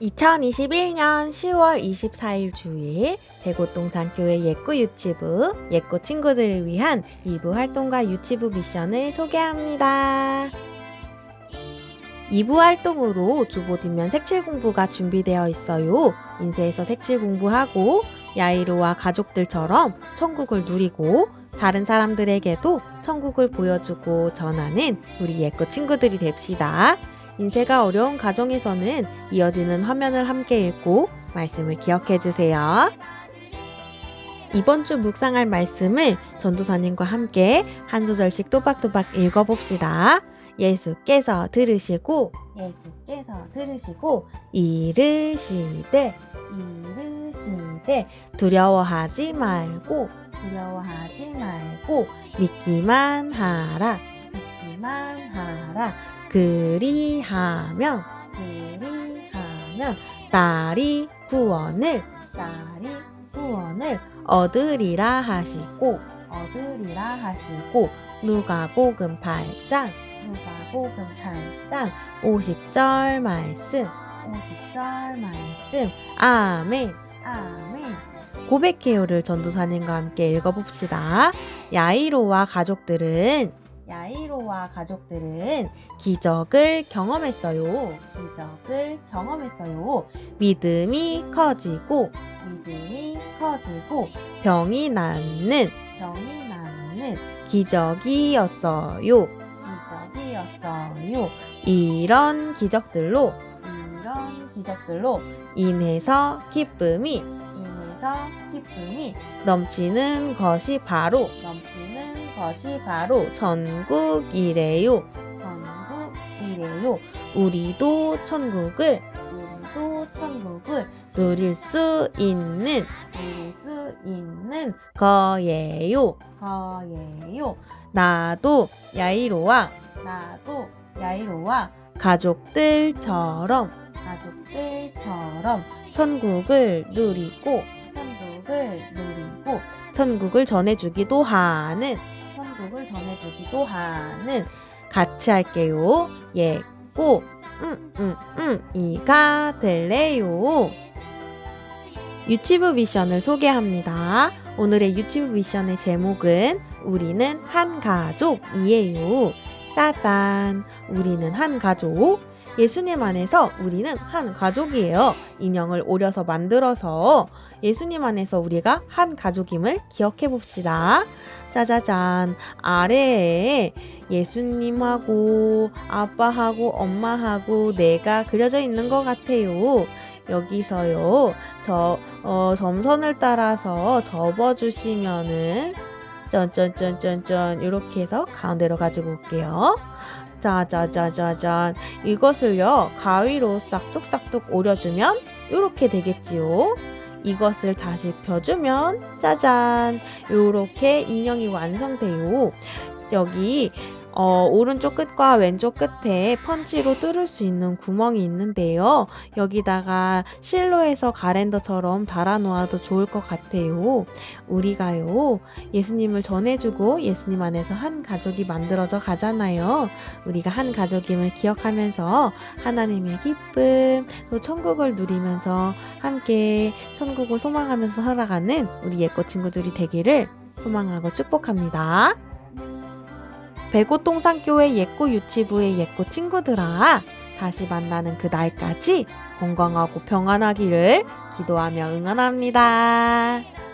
2021년 10월 24일 주일 백오동산교회 예꾸 유치부 예꾸 친구들을 위한 2부 활동과 유치부 미션을 소개합니다. 2부 활동으로 주보 뒷면 색칠 공부가 준비되어 있어요. 인쇄에서 색칠 공부하고 야이로와 가족들처럼 천국을 누리고 다른 사람들에게도 천국을 보여주고 전하는 우리 예꾸 친구들이 됩시다. 인쇄가 어려운 가정에서는 이어지는 화면을 함께 읽고 말씀을 기억해 주세요. 이번 주 묵상할 말씀을 전도사님과 함께 한 소절씩 또박또박 읽어봅시다. 예수께서 들으시고 예수께서 들으시고 이르시되 이르시되 두려워하지 말고 두려워하지 말고 믿기만 하라 믿기만 하라. 그리하면 그리하면 딸이 구원을 딸이 구원을 얻으리라 하시고 얻으리라 하시고 누가복음 8장 누가복음 8장. 50절 말씀 50절 말씀. 아멘. 아멘. 고백해요를 전도사님과 함께 읽어봅시다. 야이로와 가족들은 야이로 와 가족들은 기적을 경험했어요. 기적을 경험했어요. 믿음이 커지고 믿음이 커지고 병이 낫는 병이 낫는 기적이었어요. 기적이었어요. 이런 기적들로 이런 기적들로 인해서 기쁨이 인해서 기쁨이 넘치는 것이 바로 넘치는 것이 바로 전국이래요. 전국이래요. 우리도 천국을 우리도 천국을 누릴 수 있는 누릴 수 있는 거예요. 거예요. 나도 야이로와 나도 야이로와 가족들처럼 가족들처럼 천국을 누리고 천국을 누리고 천국을 전해주기도 하는 천국을 전해주기도 하는 같이 할게요. 예 고 음 음 음 이가 될래요. 유치부 미션을 소개합니다. 오늘의 유치부 미션의 제목은 우리는 한 가족이에요. 짜잔. 우리는 한 가족. 예수님 안에서 우리는 한 가족이에요. 인형을 오려서 만들어서 예수님 안에서 우리가 한 가족임을 기억해 봅시다. 짜자잔. 아래에 예수님하고 아빠하고 엄마하고 내가 그려져 있는 것 같아요. 여기서요, 저, 어, 점선을 따라서 접어주시면은, 짠짠짠짠짠, 이렇게 해서 가운데로 가지고 올게요. 짜자자자잔. 이것을요, 가위로 싹둑싹둑 오려주면, 이렇게 되겠지요. 이것을 다시 펴주면, 짜잔. 요렇게 인형이 완성돼요. 여기, 어, 오른쪽 끝과 왼쪽 끝에 펀치로 뚫을 수 있는 구멍이 있는데요. 여기다가 실로에서 가랜더처럼 달아놓아도 좋을 것 같아요. 우리가요, 예수님을 전해주고 예수님 안에서 한 가족이 만들어져 가잖아요. 우리가 한 가족임을 기억하면서 하나님의 기쁨, 또 천국을 누리면서 함께 천국을 소망하면서 살아가는 우리 예꼬 친구들이 되기를 소망하고 축복합니다. 백오동산교회 예꼬 유치부의 예꼬 친구들아, 다시 만나는 그 날까지 건강하고 평안하기를 기도하며 응원합니다.